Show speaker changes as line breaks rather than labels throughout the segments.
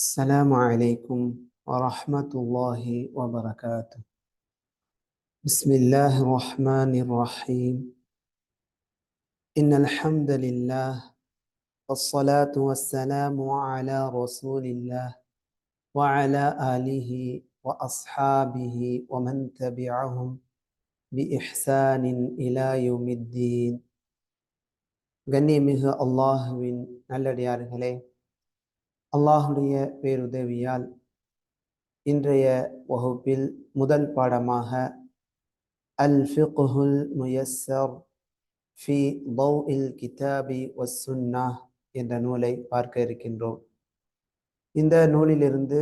السلام عليكم ورحمة الله وبركاته بسم الله الرحمن الرحيم إن الحمد لله والصلاة والسلام على رسول الله وعلى آله وأصحابه ومن تبعهم بإحسان إلى يوم الدين கண்ணியமிகு அல்லாஹுவின் நல்லடியார்களே அல்லாஹுடைய பேருதவியால் இன்றைய வகுப்பில் முதல் பாடமாக அல் ஃபிகுல் முயஸ்ஸர் ஃபி பௌ இல் கிதாபி வசுன்னா என்ற நூலை பார்க்க இருக்கின்றோம். இந்த நூலிலிருந்து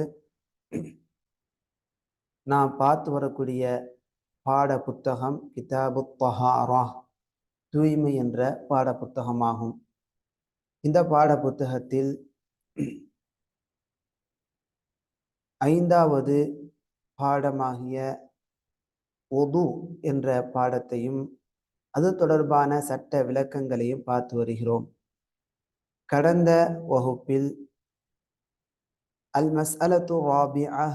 நாம் பார்த்து வரக்கூடிய பாட புத்தகம் கிதாபு தஹாரா தூய்மை என்ற பாட புத்தகமாகும். இந்த பாட புத்தகத்தில் ஐந்தாவது பாடமாகிய ஒது என்ற பாடத்தையும் அது தொடர்பான சட்ட விளக்கங்களையும் பார்த்து வருகிறோம். கடந்த வகுப்பில் அல் மஸ்அலத்து ராபியா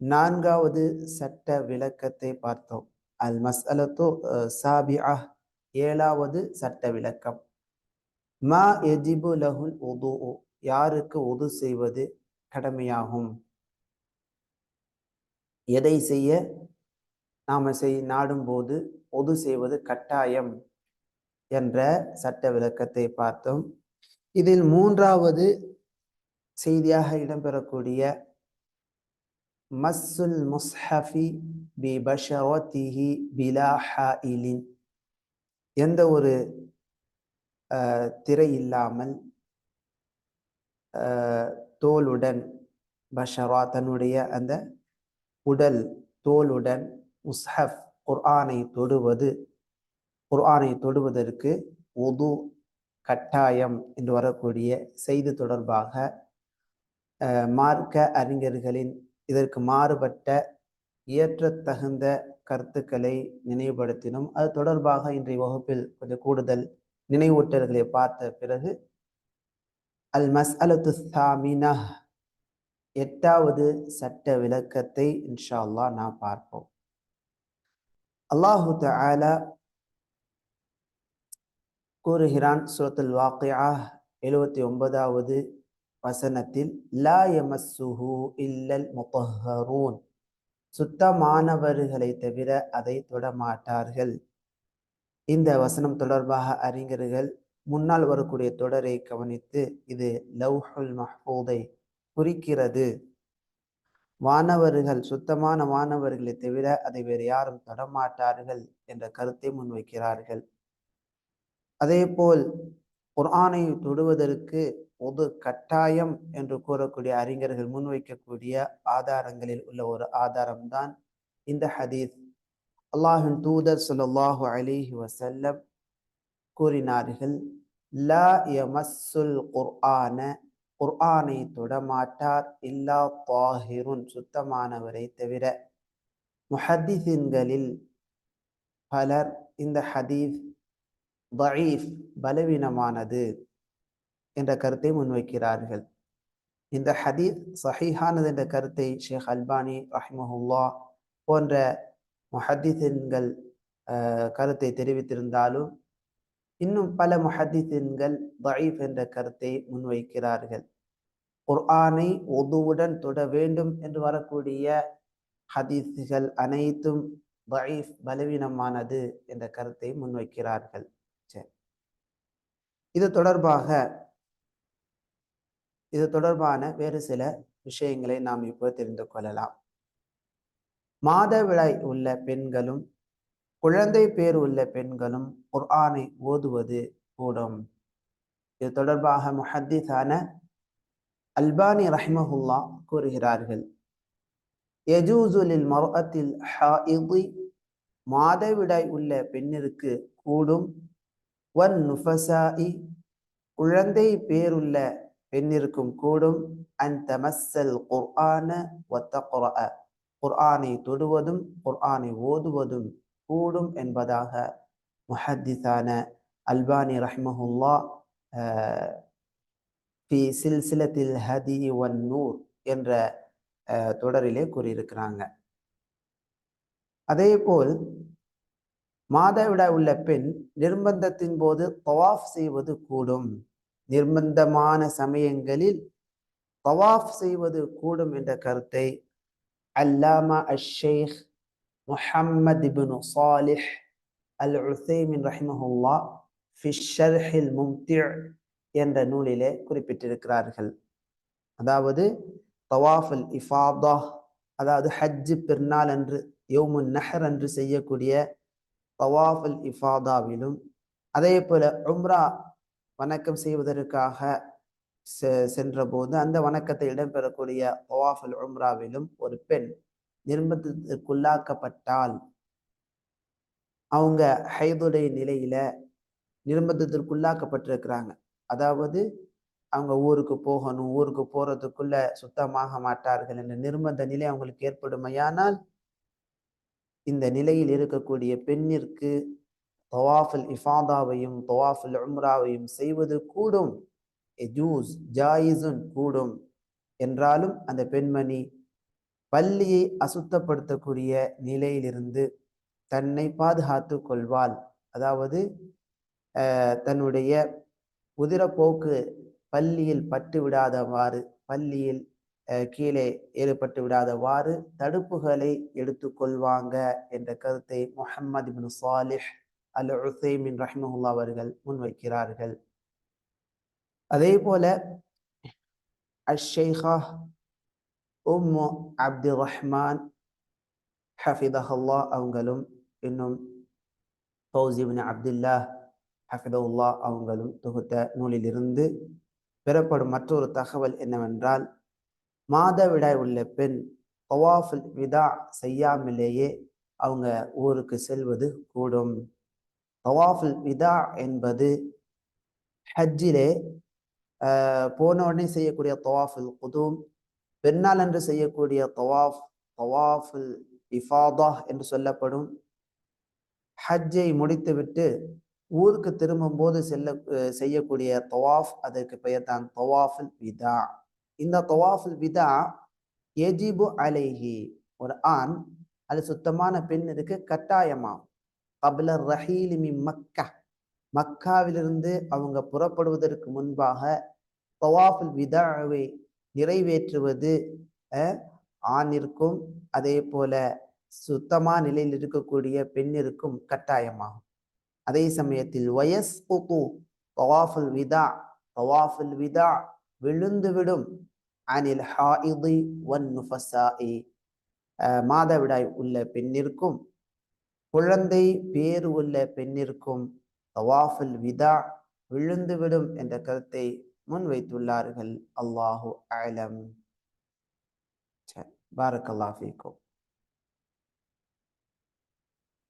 நான்காவது சட்ட விளக்கத்தை பார்த்தோம். அல் மஸ்அலத்து சாபியா ஏழாவது சட்ட விளக்கம். மா எஜிபு லஹுல் உது யாருக்கு உது செய்வது? கடமையாகும். எதை செய்ய நாம செய் நாடும்போது பொது செய்வது கட்டாயம் என்ற சட்ட விளக்கத்தை பார்த்தோம். இதில் மூன்றாவது செய்தியாக இடம்பெறக்கூடிய மஸ்ஸுல் முஸ்ஹஃபி பி பஷரத்திஹி பிலா ஹாயிலின் எந்த ஒரு திரை இல்லாமல் தோலுடன் பஷரா தன்னுடைய அந்த உடல் தோலுடன் முஸ்ஹப் குர்ஆனை தொடுவது குர்ஆனை தொடுவதற்கு உது கட்டாயம் என்று வரக்கூடிய செய்தி தொடர்பாக மார்க்க அறிஞர்களின் இதற்கு மாறுபட்ட ஏற்றத்தகுந்த கருத்துக்களை நினைவுபடுத்தினோம். அது தொடர்பாக இன்றைய வகுப்பில் கொஞ்சம் கூடுதல் நினைவூட்டல்களை பார்த்த பிறகு அல் மஸ் அலத்து சாமினா எட்டாவது சட்ட விளக்கத்தை இன்ஷா அல்லா நாம் பார்ப்போம். அல்லாஹு தாலா கூறுகிறான் சுரத்துல் வாக்கியா எழுபத்தி ஒன்பதாவது வசனத்தில் லா யமஸ்ஸுஹு இல்லல் முத்தஹரூன் சுத்தமானவர்களை தவிர அதை தொடமாட்டார்கள் இந்த வசனம் தொடர்பாக அறிஞர்கள் முன்னால் வரக்கூடிய தொடரை கவனித்து இது லவ்ஹுல் மஹூதை குறிக்கிறது. வானவர்கள் சுத்தமான மாணவர்களை தவிர அதை வேறு யாரும் தொடமாட்டார்கள் என்ற கருத்தை முன்வைக்கிறார்கள். அதே போல் குர்ஆனை தொடுவதற்கு பொது கட்டாயம் என்று கூறக்கூடிய அறிஞர்கள் முன்வைக்கக்கூடிய ஆதாரங்களில் உள்ள ஒரு ஆதாரம்தான் இந்த ஹதீஸ். அல்லாஹின் தூதர் சொல்லாஹு அலிஹி வசல்லம் கூறினார்கள். லா யமஸ்ஸுல் குர்ஆன குர்ஆனை தொடமாட்டார் இல்லா தாஹிருன் சுத்தமானவரை தவிர. முஹத்திசின்களில் பலர் இந்த ஹதீஸ் பயீஃப் பலவீனமானது என்ற கருத்தை முன்வைக்கிறார்கள். இந்த ஹதீஸ் சஹீஹானது என்ற கருத்தை ஷேக் அல்பானி ரஹ்மஹுல்லா போன்ற முஹத்திசின்கள் கருத்தை தெரிவித்திருந்தாலும் இன்னும் பல முஹத்திசின்கள் தயீஃப் என்ற கருத்தை முன்வைக்கிறார்கள். குர்ஆனை ஒதுவுடன் தொட வேண்டும் என்று வரக்கூடிய ஹதீஸுகள் அனைத்தும் தயீஃப் பலவீனமானது என்ற கருத்தை முன்வைக்கிறார்கள். சரி. இது தொடர்பாக இது தொடர்பான வேறு சில விஷயங்களை நாம் இப்போ தெரிந்து கொள்ளலாம். மாதவிழாய் உள்ள பெண்களும் குழந்தை பேர் உள்ள பெண்களும் குர்ஆனை ஓதுவது கூடும். இது தொடர்பாக முஹத்திஸான அல்பானி ரஹ்மஹுல்லா கூறுகிறார்கள். எஜூசுலில் மரத்தில் ஹாஇதி மாதவிடாய் உள்ள பெண்ணிற்கு கூடும். வன் நுஃபசாயி குழந்தை பேருள்ள பெண்ணிற்கும் கூடும். அன் தமஸ்ஸல் குர்ஆன ஒத்த குர்ஆனை தொடுவதும் குர்ஆனை ஓதுவதும் கூடும் என்பதாக முஹத்திஸான அல்பானி ரஹ்மஹுல்லா சில்சிலத்தில் ஹதி ஒன் நூர் என்ற தொடரிலே கூறியிருக்கிறாங்க. அதே போல் மாதவிடா உள்ள பெண் நிர்பந்தத்தின் போது தவாஃப் செய்வது கூடும். நிர்பந்தமான சமயங்களில் தவாஃப் செய்வது கூடும் என்ற கருத்தை Allama Sheikh Muhammad ibn Salih al Uthaymeen ரஹிமஹுல்லா ஃபிஷர்ஹில் மும்திர் என்ற நூலிலே குறிப்பிட்டிருக்கிறார்கள். அதாவது தவாஃபுல் இஃபாதா அதாவது ஹஜ்ஜு பெருநாள் என்று யோமுன் நஹர் என்று செய்யக்கூடிய தவாஃபுல் இஃபாதாவிலும் அதே போல உம்ரா வணக்கம் செய்வதற்காக சென்றபோது அந்த வணக்கத்தை இடம்பெறக்கூடிய தவாஃபுல் உம்ராவிலும் ஒரு பெண் நிர்பந்தத்திற்குள்ளாக்கப்பட்டால் அவங்க ஹைதுடைய நிலையில நிர்பந்தத்திற்குள்ளாக்கப்பட்டிருக்கிறாங்க. அதாவது அவங்க ஊருக்கு போகணும் ஊருக்கு போறதுக்குள்ள சுத்தமாக மாட்டார்கள் என்ற நிர்பந்த நிலை அவங்களுக்கு ஏற்படுமையானால் இந்த நிலையில் இருக்கக்கூடிய பெண்ணிற்கு தவாஃபுல் இஃபாதாவையும் தவாஃபுல் உம்ராவையும் செய்வது கூடும். ஜூஸ் ஜாயிசுன் கூடும். என்றாலும் அந்த பெண்மணி பள்ளியை அசுத்தப்படுத்தக்கூடிய நிலையிலிருந்து தன்னை பாதுகாத்து கொள்வாள். அதாவது தன்னுடைய உதிரப்போக்கு பள்ளியில் பட்டு விடாதவாறு பள்ளியில் கீழே ஏற்பட்டு விடாதவாறு தடுப்புகளை எடுத்துக்கொள்வாங்க என்ற கருத்தை முஹம்மது பின் சாலிஹ் அல் உசைமின் ரஹ்மஹுல்லா அவர்கள் முன்வைக்கிறார்கள். அதே போல அஷேஹா உம்மு அப்து ரஹ்மான் ஹஃபிதஹல்லா அவங்களும் இன்னும் ஃபௌசிபின் அப்துல்லா ஹஃபிதவுல்லா அவங்களும் தொகுத்த நூலிலிருந்து பெறப்படும் மற்றொரு தகவல் என்னவென்றால் மாதவிடாய் உள்ள பெண் தவாஃபுல் விதா செய்யாமலேயே அவங்க ஊருக்கு செல்வது கூடும் தவாஃபுல் விதா என்பது ஹஜ்ஜிலே போன உடனே செய்யக்கூடிய தவாஃபுல் குதூம் பெண்ணால் என்று செய்யக்கூடிய தவாஃப் தவாஃபுல் இஃபாதா என்று சொல்லப்படும் ஹஜ்ஜை முடித்துவிட்டு ஊருக்கு திரும்பும் போது செல்ல செய்யக்கூடிய தவாஃப் அதற்கு பெயர் தான் தவாஃபுல் விதா. இந்த தவாஃபுல் விதா எஜிபு அலைஹி ஒரு ஆண் அது சுத்தமான பெண்ணிற்கு கட்டாயமா கபில ரஹீலிமி மக்கா மக்காவிலிருந்து அவங்க புறப்படுவதற்கு முன்பாக தவாஃபுல் விதாவை நிறைவேற்றுவது ஆணிற்கும் அதே போல சுத்தமா நிலையில் இருக்கக்கூடிய பெண்ணிற்கும் கட்டாயமாகும். அதே சமயத்தில் வயஸ் தவாஃபுல் விதா தவாஃபுல் விதா விழுந்துவிடும். அனில் ஹாஇதி ஒன் நுஃபசாஇ மாதவிடாய் உள்ள பெண்ணிற்கும் குழந்தை பேர் உள்ள பெண்ணிற்கும் தவாஃபுல் விதா விழுந்துவிடும் என்ற கருத்தை முன்வைத்துள்ளார்கள் அல்லாஹு ஆலம் பாரக் அல்லாஃபிக்கும்